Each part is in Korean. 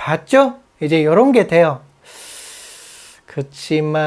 봤죠? 이제 이런 게 돼요. 그치만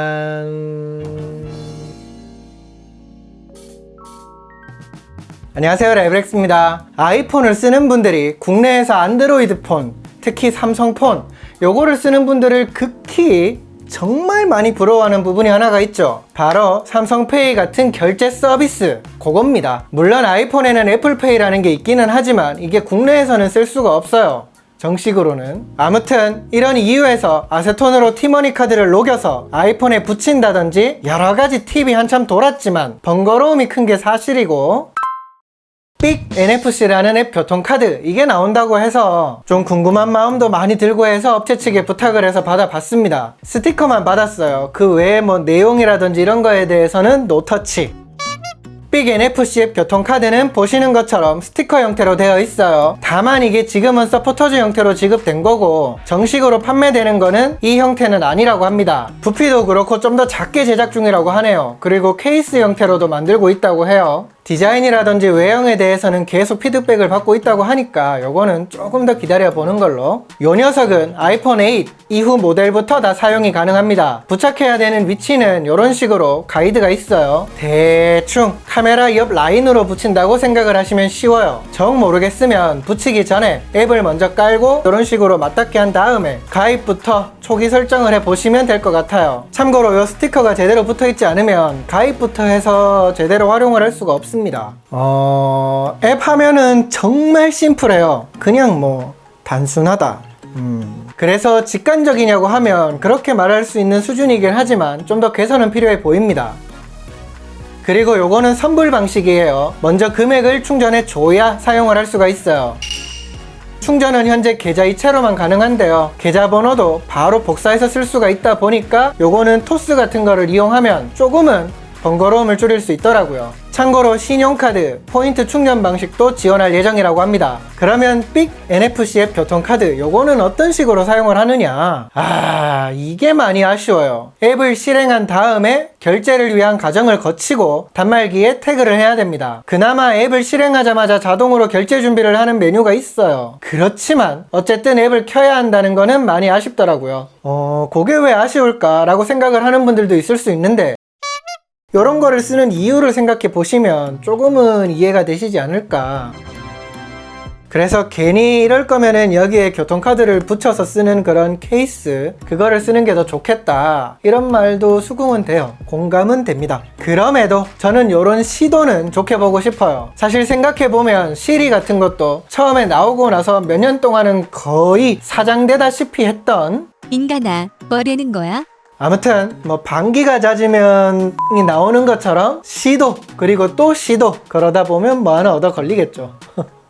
안녕하세요 레브렉스입니다 아이폰을 쓰는 분들이 국내에서 안드로이드 폰 특히 삼성 폰 요거를 쓰는 분들을 극히 정말 많이 부러워하는 부분이 하나가 있죠 바로 삼성페이 같은 결제 서비스 그겁니다 물론 아이폰에는 애플페이라는 게 있기는 하지만 이게 국내에서는 쓸 수가 없어요 정식으로는. 아무튼 이런 이유에서 아세톤으로 티머니 카드를 녹여서 아이폰에 붙인다든지 여러 가지 팁이 한참 돌았지만 번거로움이 큰 게 사실이고 삑 NFC라는 앱 교통카드 이게 나온다고 해서 좀 궁금한 마음도 많이 들고 해서 업체 측에 부탁을 해서 받아봤습니다. 스티커만 받았어요. 그 외에 뭐 내용이라든지 이런 거에 대해서는 노터치 빅 NFC 앱 교통카드는 보시는 것처럼 스티커 형태로 되어 있어요. 다만 이게 지금은 서포터즈 형태로 지급된 거고 정식으로 판매되는 거는 이 형태는 아니라고 합니다. 부피도 그렇고 좀 더 작게 제작 중이라고 하네요. 그리고 케이스 형태로도 만들고 있다고 해요. 디자인이라든지 외형에 대해서는 계속 피드백을 받고 있다고 하니까 요거는 조금 더 기다려 보는 걸로. 요 녀석은 아이폰 8 이후 모델부터 다 사용이 가능합니다. 부착해야 되는 위치는 이런 식으로 가이드가 있어요. 대충 카메라 옆 라인으로 붙인다고 생각을 하시면 쉬워요. 정 모르겠으면 붙이기 전에 앱을 먼저 깔고 이런 식으로 맞닿게 한 다음에 가입부터 초기 설정을 해 보시면 될 것 같아요. 참고로 이 스티커가 제대로 붙어 있지 않으면 가입부터 해서 제대로 활용을 할 수가 없습니다. 어... 앱 화면은 정말 심플해요. 그냥 뭐 단순하다. 음, 그래서 직관적이냐고 하면 그렇게 말할 수 있는 수준이긴 하지만 좀 더 개선은 필요해 보입니다. 그리고 요거는 선불 방식이에요. 먼저 금액을 충전해 줘야 사용을 할 수가 있어요 충전은 현재 계좌 이체로만 가능한데요. 계좌 번호도 바로 복사해서 쓸 수가 있다 보니까 요거는 토스 같은 거를 이용하면 조금은 번거로움을 줄일 수 있더라고요. 참고로 신용카드, 포인트 충전 방식도 지원할 예정이라고 합니다. 그러면 빅 NFC 앱 교통카드 요거는 어떤 식으로 사용을 하느냐? 아, 이게 많이 아쉬워요. 앱을 실행한 다음에 결제를 위한 과정을 거치고 단말기에 태그를 해야 됩니다. 그나마 앱을 실행하자마자 자동으로 결제 준비를 하는 메뉴가 있어요. 그렇지만 어쨌든 앱을 켜야 한다는 거는 많이 아쉽더라고요. 어, 그게 왜 아쉬울까라고 생각을 하는 분들도 있을 수 있는데 이런 거를 쓰는 이유를 생각해 보시면 조금은 이해가 되시지 않을까. 그래서 괜히 이럴 거면은 여기에 교통카드를 붙여서 쓰는 그런 케이스, 그거를 쓰는 게 더 좋겠다. 이런 말도 수긍은 돼요. 공감은 됩니다. 그럼에도 저는 이런 시도는 좋게 보고 싶어요. 사실 생각해보면 시리 같은 것도 처음에 나오고 나서 몇 년 동안은 거의 사장되다시피 했던 인간아, 뭐라는 거야? 아무튼 뭐 방귀가 잦으면 이 나오는 것처럼 시도 그리고 또 시도 그러다 보면 뭐 하나 얻어 걸리겠죠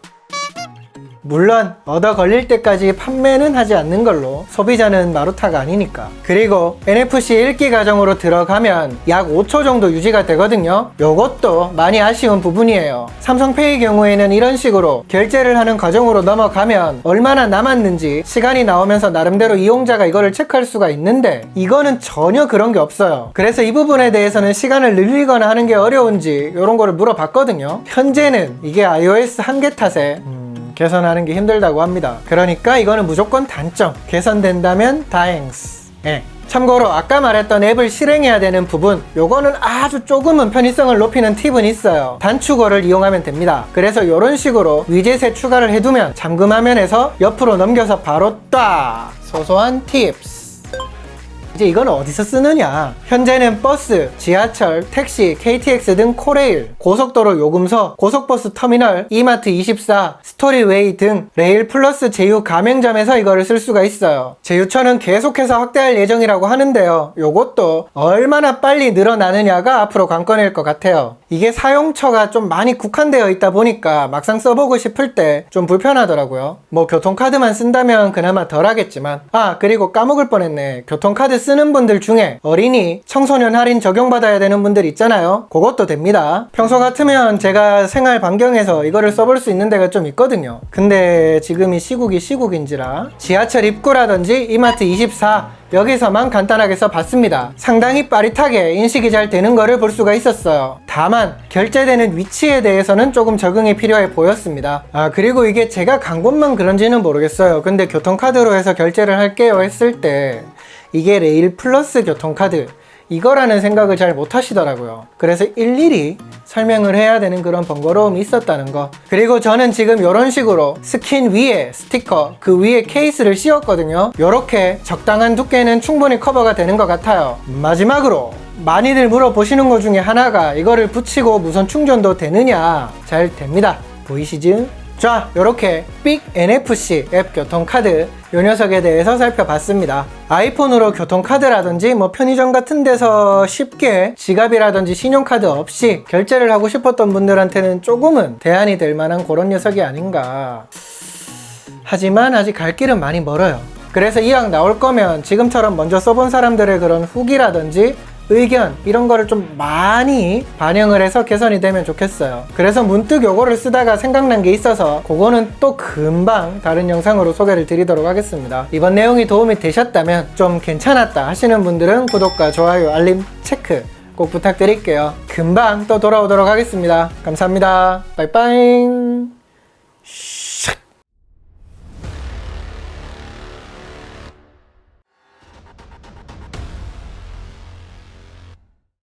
물론 얻어 걸릴 때까지 판매는 하지 않는 걸로 소비자는 마루타가 아니니까. 그리고 NFC 읽기 과정으로 들어가면 약 5초 정도 유지가 되거든요. 요것도 많이 아쉬운 부분이에요. 삼성페이 경우에는 이런 식으로 결제를 하는 과정으로 넘어가면 얼마나 남았는지 시간이 나오면서 나름대로 이용자가 이거를 체크할 수가 있는데 이거는 전혀 그런 게 없어요. 그래서 이 부분에 대해서는 시간을 늘리거나 하는 게 어려운지 이런 거를 물어봤거든요. 현재는 이게 iOS 한계 탓에 음, 개선하는 게 힘들다고 합니다. 그러니까 이거는 무조건 단점. 개선된다면 다행스. 예. 참고로 아까 말했던 앱을 실행해야 되는 부분 요거는 아주 조금은 편의성을 높이는 팁은 있어요 단축어를 이용하면 됩니다 그래서 이런 식으로 위젯에 추가를 해두면 잠금 화면에서 옆으로 넘겨서 바로 딱 소소한 팁스 이제 이건 어디서 쓰느냐? 현재는 버스, 지하철, 택시, KTX 등 코레일, 고속도로 요금소, 고속버스 터미널, 이마트 24, 스토리웨이 등 레일 플러스 제휴 가맹점에서 이거를 쓸 수가 있어요. 제휴처는 계속해서 확대할 예정이라고 하는데요. 요것도 얼마나 빨리 늘어나느냐가 앞으로 관건일 것 같아요. 이게 사용처가 좀 많이 국한되어 있다 보니까 막상 써보고 싶을 때 좀 불편하더라고요. 뭐 교통카드만 쓴다면 그나마 덜 하겠지만 아 그리고 까먹을 뻔했네. 교통카드 쓰는 분들 중에 어린이, 청소년 할인 적용받아야 되는 분들 있잖아요. 그것도 됩니다. 평소 같으면 제가 생활 반경에서 이거를 써볼 수 있는 데가 좀 있거든요. 근데 지금 이 시국이 시국인지라 지하철 입구라든지 이마트 24 여기서만 간단하게 써봤습니다. 상당히 빠릿하게 인식이 잘 되는 거를 볼 수가 있었어요. 다만 결제되는 위치에 대해서는 조금 적응이 필요해 보였습니다. 아 그리고 이게 제가 간 곳만 그런지는 모르겠어요. 근데 교통카드로 해서 결제를 할게요 했을 때 이게 레일 플러스 교통카드 이거라는 생각을 잘 못 하시더라고요. 그래서 일일이 설명을 해야 되는 그런 번거로움이 있었다는 거. 그리고 저는 지금 이런 식으로 스킨 위에 스티커, 그 위에 케이스를 씌웠거든요. 이렇게 적당한 두께는 충분히 커버가 되는 것 같아요. 마지막으로 많이들 물어보시는 것 중에 하나가 이거를 붙이고 무선 충전도 되느냐? 잘 됩니다. 보이시죠? 자, 이렇게 삑 NFC 앱 교통카드 요 녀석에 대해서 살펴봤습니다. 아이폰으로 교통카드라든지 뭐 편의점 같은 데서 쉽게 지갑이라든지 신용카드 없이 결제를 하고 싶었던 분들한테는 조금은 대안이 될 만한 그런 녀석이 아닌가. 하지만 아직 갈 길은 많이 멀어요. 그래서 이왕 나올 거면 지금처럼 먼저 써본 사람들의 그런 후기라든지 의견 이런 거를 좀 많이 반영을 해서 개선이 되면 좋겠어요. 그래서 문득 요거를 쓰다가 생각난 게 있어서 그거는 또 금방 다른 영상으로 소개를 드리도록 하겠습니다. 이번 내용이 도움이 되셨다면 좀 괜찮았다 하시는 분들은 구독과 좋아요, 알림 체크 꼭 부탁드릴게요. 금방 또 돌아오도록 하겠습니다. 감사합니다. 빠이빠이.